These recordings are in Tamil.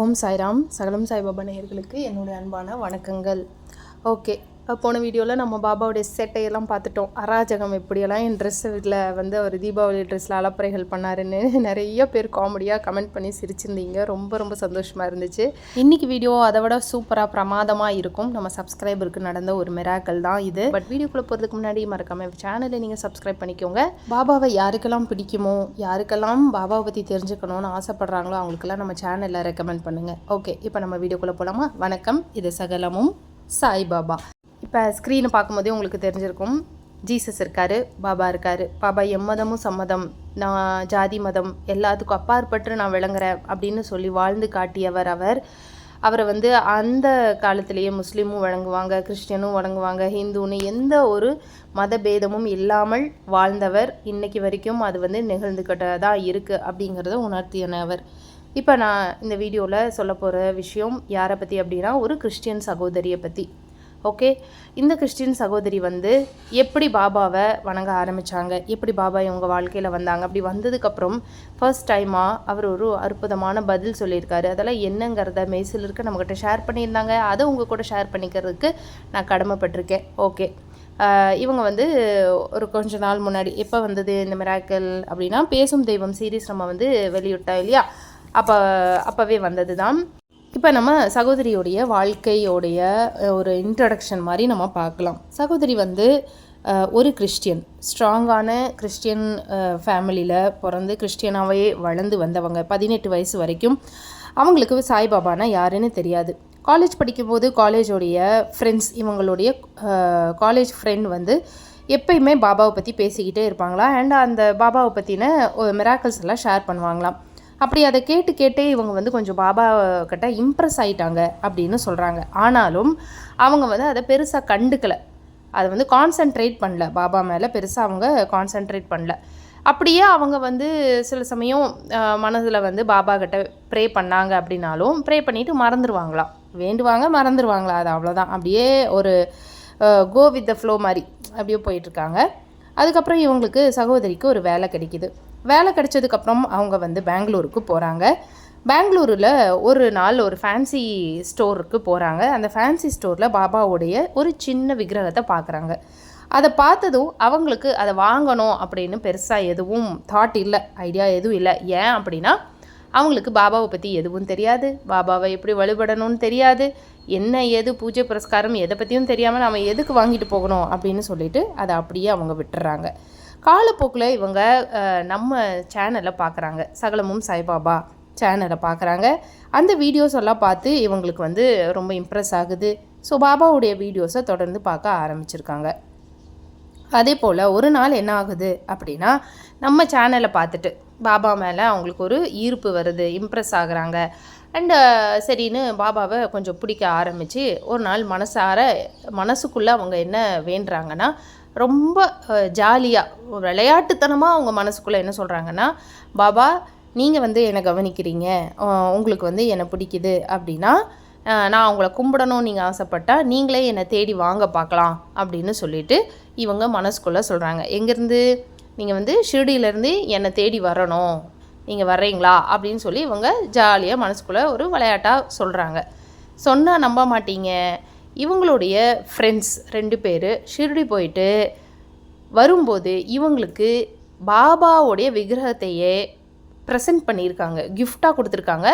ஓம் சாய்ராம் சகலம் சாய்பாபா நேயர்களுக்கு என்னுடைய அன்பான வணக்கங்கள். ஓகே போன வீடியோவில் நம்ம பாபாவுடைய செட்டையெல்லாம் பார்த்துட்டோம். அராஜகம் எப்படியெல்லாம் என் ட்ரெஸ்ஸில் வந்து அவர் தீபாவளி ட்ரெஸ்ஸில் அலப்பறைகள் பண்ணாருன்னு நிறைய பேர் காமெடியாக கமெண்ட் பண்ணி சிரிச்சிருந்தீங்க. ரொம்ப ரொம்ப சந்தோஷமாக இருந்துச்சு. இன்றைக்கி வீடியோ அதை விட சூப்பராக பிரமாதமாக இருக்கும். நம்ம சப்ஸ்கிரைபருக்கு நடந்த ஒரு மிராக்கள் தான் இது. பட் வீடியோக்குள்ளே போகிறதுக்கு முன்னாடி மறக்காம சேனலை நீங்கள் சப்ஸ்கிரைப் பண்ணிக்கோங்க. பாபாவை யாருக்கெல்லாம் பிடிக்குமோ யாருக்கெல்லாம் பாபாவை பற்றி தெரிஞ்சுக்கணும்னு ஆசைப்படுறாங்களோ அவங்களுக்கெல்லாம் நம்ம சேனலில் ரெக்கமெண்ட் பண்ணுங்கள் ஓகே இப்போ நம்ம வீடியோக்குள்ளே போகலாமா வணக்கம். இது சகலமும் சாய்பாபா இப்போ ஸ்க்ரீனை பார்க்கும்போதே உங்களுக்கு தெரிஞ்சிருக்கும். ஜீசஸ் இருக்கார் பாபா இருக்கார். பாபா எம்மதமும் சம்மதம் நான் ஜாதி மதம் எல்லாத்துக்கும் அப்பாற்பட்டு நான் விளங்குறேன் அப்படின்னு சொல்லி வாழ்ந்து காட்டியவர் அவர். அவரை வந்து அந்த காலத்திலேயே முஸ்லீமும் வழங்குவாங்க கிறிஸ்டியனும் வழங்குவாங்க ஹிந்துன்னு எந்த ஒரு மத பேதமும் இல்லாமல் வாழ்ந்தவர். இன்னைக்கு வரைக்கும் அது வந்து நிகழ்ந்துக்கிட்ட தான் இருக்குது அப்படிங்கிறத உணர்த்தியனவர் இப்போ நான் இந்த வீடியோவில் சொல்ல போகிற விஷயம் யாரை பற்றி அப்படின்னா ஒரு கிறிஸ்டியன் சகோதரியை பற்றி ஓகே இந்த கிறிஸ்டின் சகோதரி வந்து எப்படி பாபாவை வணங்க ஆரம்பித்தாங்க எப்படி பாபா இவங்க வாழ்க்கையில் வந்தாங்க? அப்படி வந்ததுக்கப்புறம் ஃபர்ஸ்ட் டைமாக அவர் ஒரு அற்புதமான பதில் சொல்லியிருக்காரு. அதெல்லாம் என்னங்கிறத மெய்சில் இருக்க நம்மக்கிட்ட ஷேர் பண்ணியிருந்தாங்க. அதை உங்கள் கூட ஷேர் பண்ணிக்கிறதுக்கு நான் கடமைப்பட்டிருக்கேன். ஓகே இவங்க வந்து ஒரு கொஞ்ச நாள் முன்னாடி எப்போ வந்தது இந்த மிராக்கல் அப்படின்னா பேசும் தெய்வம் சீரீஸ் நம்ம வந்து வெளியிட்டோம் இல்லையா? அப்போ அப்போவே வந்தது தான் இப்போ நம்ம சகோதரியோடைய வாழ்க்கையோடைய ஒரு இன்ட்ரடக்ஷன் மாதிரி நம்ம பார்க்கலாம். சகோதரி வந்து ஒரு கிறிஸ்டியன். ஸ்ட்ராங்கான கிறிஸ்டியன் ஃபேமிலியில் பிறந்து கிறிஸ்டியனாகவே வளர்ந்து வந்தவங்க. பதினெட்டு வயசு வரைக்கும் அவங்களுக்கு சாய்பாபானா யாருன்னு தெரியாது. காலேஜ் படிக்கும்போது காலேஜோடைய ஃப்ரெண்ட்ஸ் இவங்களுடைய காலேஜ் ஃப்ரெண்ட் வந்து எப்பயுமே பாபாவை பற்றி பேசிக்கிட்டே இருப்பாங்களா? அண்ட் அந்த பாபாவை பற்றின மிராக்கல்ஸ் எல்லாம் ஷேர் பண்ணுவாங்களாம். அப்படி அதை கேட்டு கேட்டே இவங்க வந்து கொஞ்சம் பாபா கிட்ட இம்ப்ரெஸ் ஆயிட்டாங்க அப்படின்னு சொல்கிறாங்க ஆனாலும் அவங்க வந்து அதை பெருசாக கண்டுக்கலை. அதை வந்து கான்சென்ட்ரேட் பண்ணல. பாபா மேலே பெருசாக அவங்க கான்சென்ட்ரேட் பண்ணல. அப்படியே அவங்க வந்து சில சமயம் மனதில் வந்து பாபா கிட்ட ப்ரே பண்ணாங்க அப்படின்னாலும் ப்ரே பண்ணிவிட்டு மறந்துடுவாங்களாம் வேண்டுவாங்க மறந்துடுவாங்களா அது அவ்வளோதான் அப்படியே ஒரு கோ வித் த ஃப்ளோ மாதிரி. அப்படியே போயிட்டுருக்காங்க அதுக்கப்புறம் இவங்களுக்கு சகோதரிக்கு ஒரு வேலை கிடைக்கிது. வேலை கிடைச்சதுக்கப்புறம் அவங்க வந்து பெங்களூருக்கு போகிறாங்க பெங்களூரில் ஒரு நாள் ஒரு ஃபேன்சி ஸ்டோருக்கு போகிறாங்க அந்த ஃபேன்சி ஸ்டோரில் பாபாவுடைய ஒரு சின்ன விக்கிரகத்தை பார்க்குறாங்க அதை பார்த்ததும் அவங்களுக்கு அதை வாங்கணும் அப்படின்னு பெருசாக எதுவும் தாட் இல்லை ஐடியா எதுவும் இல்லை. ஏன் அப்படின்னா அவங்களுக்கு பாபாவை பற்றி எதுவும் தெரியாது. பாபாவை எப்படி வழிபடணும்னு தெரியாது. என்ன ஏது பூஜை புரஸ்காரம் எதை பற்றியும் தெரியாமல் நம்ம எதுக்கு வாங்கிட்டு போகணும் அப்படின்னு சொல்லிட்டு அதை அப்படியே அவங்க விட்டுறாங்க. காலப்போக்கில் இவங்க நம்ம சேனலை பார்க்குறாங்க சகலமும் சாய்பாபா சேனலை பார்க்குறாங்க அந்த வீடியோஸ் எல்லாம் பார்த்து இவங்களுக்கு வந்து ரொம்ப இம்ப்ரெஸ் ஆகுது. ஸோ பாபாவுடைய வீடியோஸை தொடர்ந்து பார்க்க ஆரம்பிச்சிருக்காங்க. அதே போல் ஒரு நாள் என்ன ஆகுது அப்படின்னா நம்ம சேனலை பார்த்துட்டு பாபா மேலே அவங்களுக்கு ஒரு ஈர்ப்பு வருது இம்ப்ரெஸ் ஆகுறாங்க. அண்டு சரின்னு பாபாவை கொஞ்சம் பிடிக்க ஆரம்பித்து ஒரு நாள் மனசார மனசுக்குள்ளே அவங்க என்ன வேண்டுறாங்கன்னா ரொம்ப ஜாலியாக விளையாட்டுத்தனமாக அவங்க மனசுக்குள்ளே என்ன சொல்கிறாங்கன்னா பாபா நீங்கள் வந்து என்னை கவனிக்கிறீங்க. உங்களுக்கு வந்து என்னை பிடிக்குது. அப்படின்னா நான் உங்களை கும்பிடணும் நீங்கள் ஆசைப்பட்டால் நீங்களே என்னை தேடி வாங்க பார்க்கலாம் அப்படின்னு சொல்லிட்டு இவங்க மனசுக்குள்ளே சொல்கிறாங்க எங்கேருந்து? நீங்கள் வந்து ஷிர்டியிலேருந்து என்னை தேடி வரணும். நீங்கள் வர்றீங்களா? அப்படின்னு சொல்லி இவங்க ஜாலியாக மனசுக்குள்ளே ஒரு விளையாட்டாக சொல்கிறாங்க சொன்னால் நம்ப மாட்டீங்க. இவங்களுடைய ஃப்ரெண்ட்ஸ் ரெண்டு பேர் ஷிர்டி போயிட்டு வரும்போது இவங்களுக்கு பாபாவுடைய விக்கிரகத்தையே ப்ரெசென்ட் பண்ணியிருக்காங்க. கிஃப்டாக கொடுத்துருக்காங்க.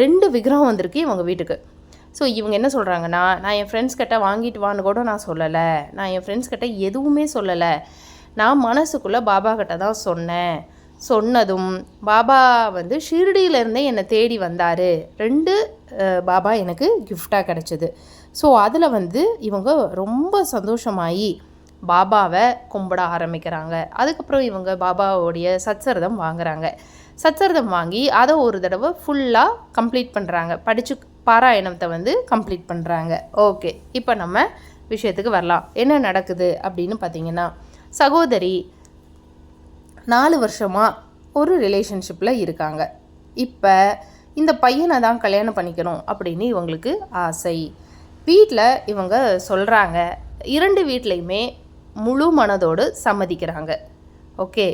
ரெண்டு விக்கிரகம் வந்திருக்கு இவங்க வீட்டுக்கு. ஸோ இவங்க என்ன சொல்கிறாங்கன்னா நான் என் ஃப்ரெண்ட்ஸ் கிட்ட வாங்கிட்டு வான்னு கூட நான் சொல்லலை. நான் என் ஃப்ரெண்ட்ஸ் கிட்ட எதுவுமே சொல்லலை. நான் மனசுக்குள்ளே பாபா கிட்ட தான் சொன்னேன். சொன்னதும் பாபா வந்து ஷிர்டியிலேருந்தே என்னை தேடி வந்தார். ரெண்டு பாபா எனக்கு கிஃப்டாக கிடச்சிது. ஸோ அதில் வந்து இவங்க ரொம்ப சந்தோஷமாகி பாபாவை கும்பிட ஆரம்பிக்கிறாங்க. அதுக்கப்புறம் இவங்க பாபாவோடைய சச்சரதம் வாங்குறாங்க. சச்சரதம் வாங்கி அதை ஒரு தடவை ஃபுல்லாக கம்ப்ளீட் பண்ணுறாங்க படித்து பாராயணத்தை வந்து கம்ப்ளீட் பண்ணுறாங்க ஓகே இப்போ நம்ம விஷயத்துக்கு வரலாம். என்ன நடக்குது அப்படின்னு பார்த்தீங்கன்னா சகோதரி நாலு வருஷமாக ஒரு ரிலேஷன்ஷிப்பில் இருக்காங்க. இப்போ இந்த பையனை தான் கல்யாணம் பண்ணிக்கணும் அப்படின்னு இவங்களுக்கு ஆசை. வீட்டில் இவங்க சொல்கிறாங்க இரண்டு வீட்லேயுமே முழு மனதோடு சம்மதிக்கிறாங்க. ஓகே.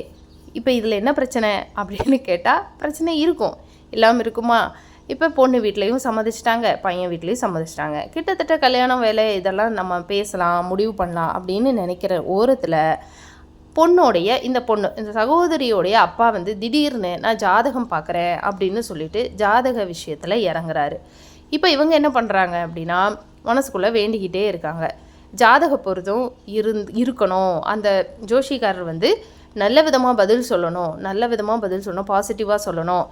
இப்போ இதில் என்ன பிரச்சனை அப்படின்னு கேட்டால் பிரச்சனை இருக்கும். இல்லாமல் இருக்குமா? இப்போ பொண்ணு வீட்லேயும் சம்மதிச்சிட்டாங்க பையன் வீட்லேயும் சம்மதிச்சிட்டாங்க. கிட்டத்தட்ட கல்யாணம் வேலை இதெல்லாம் நம்ம பேசலாம் முடிவு பண்ணலாம் அப்படின்னு நினைக்கிற ஓரத்தில் பொண்ணோடைய இந்த பொண்ணு இந்த சகோதரியோடைய அப்பா வந்து திடீர்னு நான் ஜாதகம் பார்க்குறேன் அப்படின்னு சொல்லிட்டு ஜாதக விஷயத்தில் இறங்குறாரு. இப்போ இவங்க என்ன பண்ணுறாங்க அப்படின்னா மனசுக்குள்ளே வேண்டிக்கிட்டே இருக்காங்க. ஜாதக பொருதும் இருந் இருக்கணும். அந்த ஜோஷிக்காரர் வந்து நல்ல விதமாக பதில் சொல்லணும். நல்ல விதமாக பதில் சொல்லணும். பாசிட்டிவாக சொல்லணும்.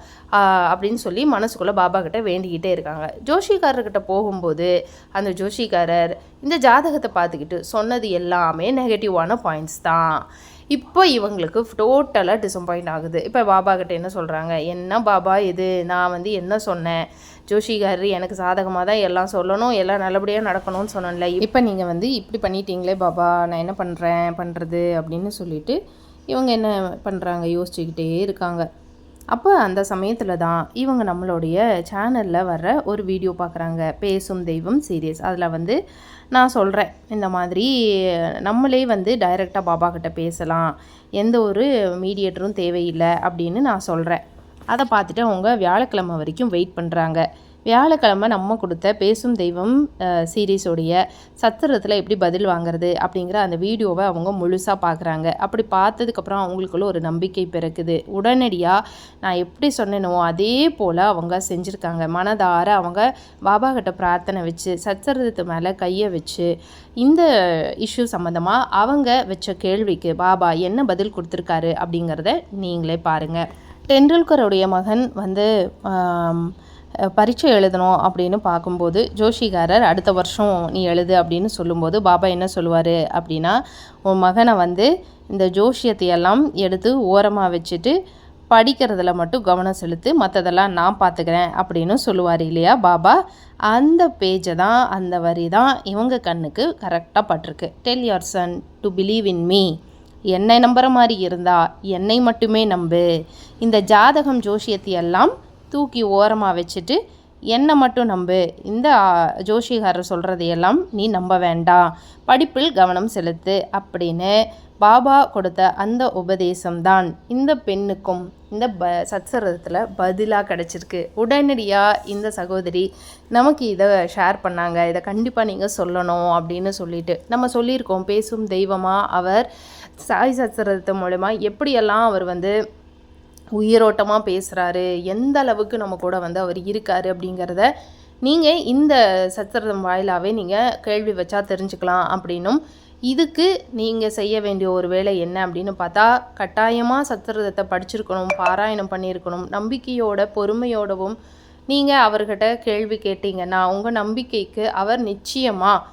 அப்படின்னு சொல்லி மனசுக்குள்ளே பாபா கிட்ட வேண்டிக்கிட்டே இருக்காங்க. ஜோஷிகாரர்கிட்ட போகும்போது அந்த ஜோஷிக்காரர் இந்த ஜாதகத்தை பார்த்துக்கிட்டு சொன்னது எல்லாமே நெகட்டிவான பாயிண்ட்ஸ் தான். இப்போ இவங்களுக்கு டோட்டலாக டிசப்பாயிண்ட் ஆகுது. இப்போ பாபா கிட்ட என்ன சொல்கிறாங்க என்ன பாபா இது? நான் வந்து என்ன சொன்னேன்? ஜோஷிகாரர் எனக்கு சாதகமாக தான் எல்லாம் சொல்லணும் எல்லாம் நல்லபடியாக நடக்கணும்னு சொன்னேன்ல. இப்போ நீங்கள் வந்து இப்படி பண்ணிட்டீங்களே பாபா நான் என்ன பண்ணுறேன் பண்ணுறது அப்படின்னு சொல்லிட்டு இவங்க என்ன பண்ணுறாங்க யோசிச்சுக்கிட்டே இருக்காங்க. அப்போ அந்த சமயத்தில் தான் இவங்க நம்மளுடைய சேனலில் வர்ற ஒரு வீடியோ பார்க்குறாங்க பேசும் தெய்வம் சீரியஸ் அதில் வந்து நான் சொல்கிறேன் இந்த மாதிரி நம்மளே வந்து டைரெக்டாக பாபா கிட்ட பேசலாம். எந்த ஒரு மீடியேட்டரும் தேவையில்லை அப்படின்னு நான் சொல்கிறேன் அதை பார்த்துட்டு அவங்க வியாழக்கிழமை வரைக்கும் வெயிட் பண்ணுறாங்க வியாழக்கிழமை நம்ம கொடுத்த பேசும் தெய்வம் சீரீஸோடைய சத்திரத்தில் எப்படி பதில் வாங்குறது அப்படிங்கிற அந்த வீடியோவை அவங்க முழுசாக பார்க்குறாங்க. அப்படி பார்த்ததுக்கப்புறம் அவங்களுக்குள்ள ஒரு நம்பிக்கை பிறக்குது. உடனடியாக நான் எப்படி சொன்னேனோ அதே போல் அவங்க செஞ்சுருக்காங்க. மனதார அவங்க பாபா கிட்ட பிரார்த்தனை வச்சு சத்திரத்து மேலே கையை வச்சு இந்த இஷ்யூ சம்மந்தமாக அவங்க வச்ச கேள்விக்கு பாபா என்ன பதில் கொடுத்துருக்காரு அப்படிங்கிறத நீங்களே பாருங்கள் டெண்டுல்கருடைய மகன் வந்து பரீட்சை எழுதணும் அப்படின்னு பார்க்கும்போது ஜோஷிகாரர் அடுத்த வருஷம் நீ எழுது அப்படின்னு சொல்லும்போது பாபா என்ன சொல்லுவார்? அப்படின்னா உன் மகனை வந்து இந்த ஜோஷியத்தையெல்லாம் எடுத்து ஓரமாக வச்சுட்டு படிக்கிறதுல மட்டும் கவனம் செலுத்து மற்றதெல்லாம் நான் பார்த்துக்கிறேன் அப்படின்னு சொல்லுவார் இல்லையா பாபா? அந்த பேஜை தான் அந்த வரி தான் இவங்க கண்ணுக்கு கரெக்டாக பட்டிருக்கு. Tell your son to believe in me என்னை நம்புகிற மாதிரி இருந்தால் என்னை மட்டுமே நம்பு. இந்த ஜாதகம் ஜோஷியத்தையெல்லாம் தூக்கி ஓரமாக வச்சுட்டு என்னை மட்டும் நம்பு. இந்த ஜோஷிகாரர் சொல்கிறதையெல்லாம் நீ நம்ப வேண்டாம். படிப்பில் கவனம் செலுத்து அப்படின்னு பாபா கொடுத்த அந்த உபதேசம்தான் இந்த பெண்ணுக்கும் இந்த ப சத்சரத்தில் பதிலாக கிடச்சிருக்கு. உடனடியாக இந்த சகோதரி நமக்கு இதை ஷேர் பண்ணாங்க. இதை கண்டிப்பாக நீங்கள் சொல்லணும் அப்படின்னு சொல்லிட்டு நம்ம சொல்லியிருக்கோம். பேசும் தெய்வமாக அவர் சாய் சத்சரத்து மூலமாக எப்படியெல்லாம் அவர் வந்து உயிரோட்டமாக பேசுகிறாரு எந்த அளவுக்கு நம்ம கூட வந்து அவர் இருக்காரு அப்படிங்கிறத நீங்கள் இந்த சத்திரம் வாயிலாகவே நீங்கள் கேள்வி வச்சா தெரிஞ்சுக்கலாம் அப்படின்னும். இதுக்கு நீங்கள் செய்ய வேண்டிய ஒரு வேலை என்ன அப்படின்னு பார்த்தா கட்டாயமாக சத்திரத்தை படிச்சிருக்கணும் பாராயணம் பண்ணியிருக்கணும். நம்பிக்கையோட பொறுமையோடவும் நீங்கள் அவர்கிட்ட கேள்வி கேட்டீங்கன்னா உங்கள் நம்பிக்கைக்கு அவர் நிச்சயமாக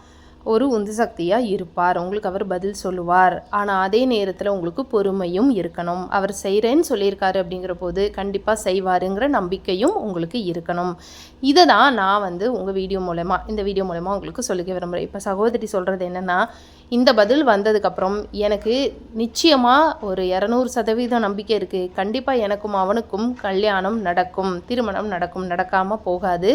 ஒரு உந்து சக்தியாக இருப்பார். உங்களுக்கு அவர் பதில் சொல்லுவார். ஆனால் அதே நேரத்தில் உங்களுக்கு பொறுமையும் இருக்கணும். அவர் செய்கிறேன்னு சொல்லியிருக்காரு அப்படிங்கிற போது கண்டிப்பாக செய்வாருங்கிற நம்பிக்கையும் உங்களுக்கு இருக்கணும். இதை தான் நான் வந்து உங்கள் வீடியோ மூலமாக இந்த வீடியோ மூலமாக உங்களுக்கு சொல்லிக்க விரும்புகிறேன் இப்போ சகோதரி சொல்கிறது என்னென்னா இந்த பதில் வந்ததுக்கப்புறம் எனக்கு நிச்சயமாக ஒரு இரநூறு சதவீதம் நம்பிக்கை இருக்குது கண்டிப்பாக எனக்கும் அவனுக்கும் கல்யாணம் நடக்கும். திருமணம் நடக்கும். நடக்காமல் போகாது.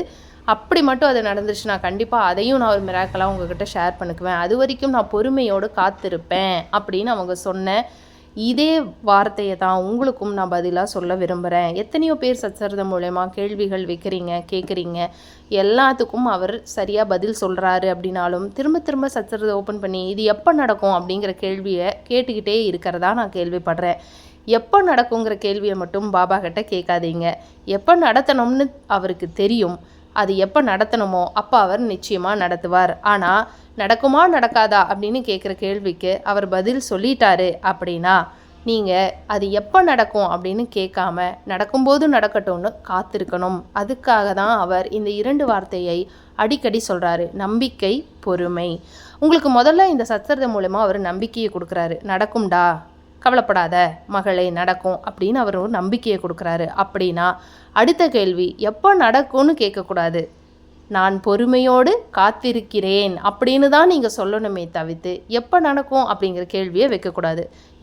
அப்படி மட்டும் அது நடந்துருச்சுன்னா கண்டிப்பாக அதையும் நான் ஒரு மிராக்கலாக உங்ககிட்ட ஷேர் பண்ணிக்குவேன். அது வரைக்கும் நான் பொறுமையோடு காத்திருப்பேன் அப்படின்னு அவங்க சொன்னேன் இதே வார்த்தையை தான் உங்களுக்கும் நான் பதிலாக சொல்ல விரும்புகிறேன் எத்தனையோ பேர் சச்சரதம் மூலயமா கேள்விகள் வைக்கிறீங்க கேட்குறீங்க எல்லாத்துக்கும் அவர் சரியாக பதில் சொல்கிறாரு அப்படின்னாலும் திரும்ப திரும்ப சச்சரதை ஓப்பன் பண்ணி இது எப்போ நடக்கும் அப்படிங்கிற கேள்வியை கேட்டுக்கிட்டே இருக்கிறதா நான் கேள்விப்படுறேன். எப்போ நடக்குங்கிற கேள்வியை மட்டும் பாபா கிட்ட கேட்காதீங்க. எப்போ நடத்தணும்னு அவருக்கு தெரியும். அது எப்போ நடத்தணுமோ அப்போ அவர் நிச்சயமாக நடத்துவார். ஆனால் நடக்குமா நடக்காதா அப்படின்னு கேட்குற கேள்விக்கு அவர் பதில் சொல்லிட்டாரு அப்படின்னா நீங்கள் அது எப்போ நடக்கும் அப்படின்னு கேட்காம நடக்கும்போது நடக்கட்டும்னு காத்திருக்கணும். அதுக்காக தான் அவர் இந்த இரண்டு வார்த்தையை அடிக்கடி சொல்கிறாரு நம்பிக்கை பொறுமை. உங்களுக்கு முதல்ல இந்த சத்திரத்தை மூலமாக அவர் நம்பிக்கையை கொடுக்குறாரு. நடக்கும்டா. கவலைப்படாத மகளே நடக்கும் அப்படின்னு அவர் ஒரு நம்பிக்கையை கொடுக்குறாரு. அப்படின்னா அடுத்த கேள்வி எப்போ நடக்கும்னு கேட்கக்கூடாது. நான் பொறுமையோடு காத்திருக்கிறேன் அப்படின்னு தான் நீங்கள் சொல்லணுமே தவிர்த்து எப்போ நடக்கும் அப்படிங்கிற கேள்வியை வைக்கக்கூடாது.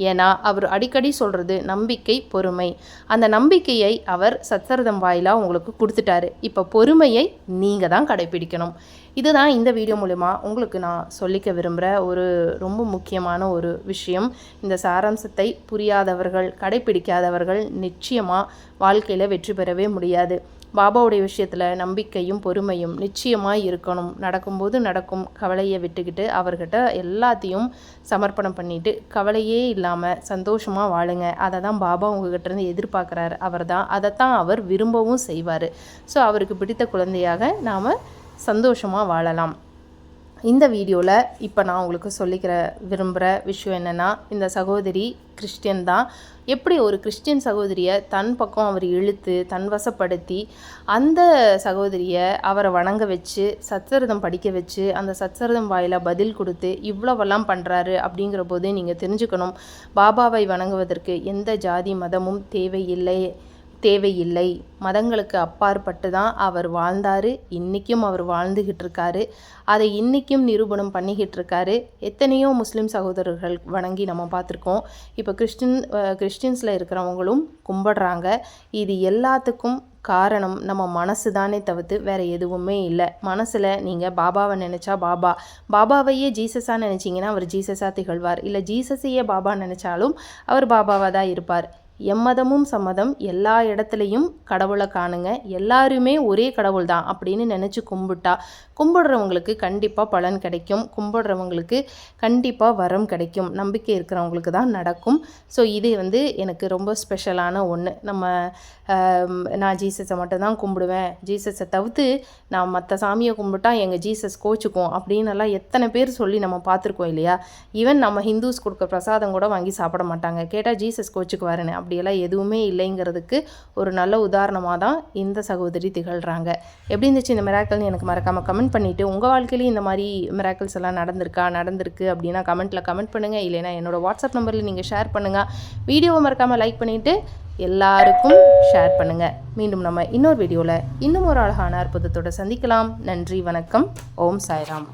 ஏன்னா அவர் அடிக்கடி சொல்கிறது நம்பிக்கை பொறுமை. அந்த நம்பிக்கையை அவர் சத்தரதம் வாயிலாக உங்களுக்கு கொடுத்துட்டாரு. இப்போ பொறுமையை நீங்கள் தான் கடைப்பிடிக்கணும் இதுதான் இந்த வீடியோ மூலிமா உங்களுக்கு நான் சொல்லிக்க விரும்புகிற ஒரு ரொம்ப முக்கியமான ஒரு விஷயம். இந்த சாராம்சத்தை புரியாதவர்கள் கடைப்பிடிக்காதவர்கள் நிச்சயமாக வாழ்க்கையில் வெற்றி பெறவே முடியாது. பாபாவுடைய விஷயத்தில் நம்பிக்கையும் பொறுமையும் நிச்சயமாக இருக்கணும். நடக்கும்போது நடக்கும் கவலையை விட்டுக்கிட்டு அவர்கிட்ட எல்லாத்தையும் சமர்ப்பணம் பண்ணிவிட்டு கவலையே இல்லாமல் சந்தோஷமாக வாழுங்க. அதை தான் பாபா உங்ககிட்டருந்து எதிர்பார்க்குறாரு. அவர் தான் அதைத்தான் அவர் விரும்பவும் செய்வார். ஸோ அவருக்கு பிடித்த குழந்தையாக நாம் சந்தோஷமாக வாழலாம். இந்த வீடியோவில் இப்போ நான் உங்களுக்கு சொல்லிக்கிற விரும்புகிற விஷயம் என்னென்னா இந்த சகோதரி கிறிஸ்டியன் தான். எப்படி ஒரு கிறிஸ்டியன் சகோதரியை தன் பக்கம் அவர் இழுத்து தன் வசப்படுத்தி அந்த சகோதரியை அவரை வணங்க வச்சு சத்சரிதம் படிக்க வச்சு அந்த சத்சரிதம் வாயில் பதில் கொடுத்து இவ்வளவெல்லாம் பண்ணுறாரு அப்படிங்கிற போது நீங்கள் தெரிஞ்சுக்கணும். பாபாவை வணங்குவதற்கு எந்த ஜாதி மதமும் தேவையில்லை. தேவையில்லை. மதங்களுக்கு அப்பாற்பட்டு தான் அவர் வாழ்ந்தார். இன்றைக்கும் அவர் வாழ்ந்துக்கிட்டு இருக்காரு அதை இன்றைக்கும் நிரூபணம் பண்ணிக்கிட்டு இருக்காரு எத்தனையோ முஸ்லீம் சகோதரர்கள் வணங்கி நம்ம பார்த்துருக்கோம். இப்போ கிறிஸ்டின் கிறிஸ்டின்ஸில் இருக்கிறவங்களும் கும்பிடுறாங்க. இது எல்லாத்துக்கும் காரணம் நம்ம மனசு தானே தவிர்த்து வேறு எதுவுமே இல்லை. மனசில் நீங்கள் பாபாவை நினச்சா பாபா. பாபாவையே ஜீசஸாக நினச்சிங்கன்னா அவர் ஜீசஸாக திகழ்வார். இல்லை ஜீசஸையே பாபா நினச்சாலும் அவர் பாபாவாக தான் இருப்பார். எம்மதமும் சம்மதம் எல்லா இடத்துலையும் கடவுளை காணுங்க. எல்லாருமே ஒரே கடவுள் தான் அப்படின்னு நினச்சி கும்பிட்டா கும்பிடுறவங்களுக்கு கண்டிப்பாக பலன் கிடைக்கும். கும்பிடுறவங்களுக்கு கண்டிப்பாக வரம் கிடைக்கும். நம்பிக்கை இருக்கிறவங்களுக்கு தான் நடக்கும். ஸோ இது வந்து எனக்கு ரொம்ப ஸ்பெஷலான ஒன்று நம்ம நான் ஜீசஸை மட்டும்தான் கும்பிடுவேன். ஜீசஸை தவிர்த்து நான் மற்ற சாமியை கும்பிட்டா எங்கள் ஜீசஸ் கோச்சுக்கும் அப்படின்னு எல்லாம் எத்தனை பேர் சொல்லி நம்ம பார்த்துருக்கோம் இல்லையா? ஈவன் நம்ம ஹிந்துஸ் கொடுக்குற பிரசாதம் கூட வாங்கி சாப்பிட மாட்டாங்க. கேட்டால் ஜீசஸ் கோச்சுக்குவாருன்னு. அப்படியெல்லாம் எதுவுமே இல்லைங்கிறதுக்கு ஒரு நல்ல உதாரணமாக தான் இந்த சகோதரி திகழ்கிறாங்க எப்படி இருந்துச்சு இந்த மிராக்கல்னு எனக்கு மறக்காமல் கமெண்ட் பண்ணிவிட்டு உங்கள் வாழ்க்கையிலையும் இந்த மாதிரி மிராக்கல்ஸ் எல்லாம் நடந்திருக்கா நடந்திருக்கு அப்படின்னா கமெண்ட்டில் கமெண்ட் பண்ணுங்கள் இல்லைனா என்னோடய வாட்ஸ்அப் நம்பரில் நீங்கள் ஷேர் பண்ணுங்கள் வீடியோவை மறக்காமல் லைக் பண்ணிவிட்டு எல்லாருக்கும் ஷேர் பண்ணுங்கள் மீண்டும் நம்ம இன்னொரு வீடியோவில் இன்னும் ஒரு அழகான அற்புதத்தோடு சந்திக்கலாம். நன்றி வணக்கம். ஓம் சாய்ராம்.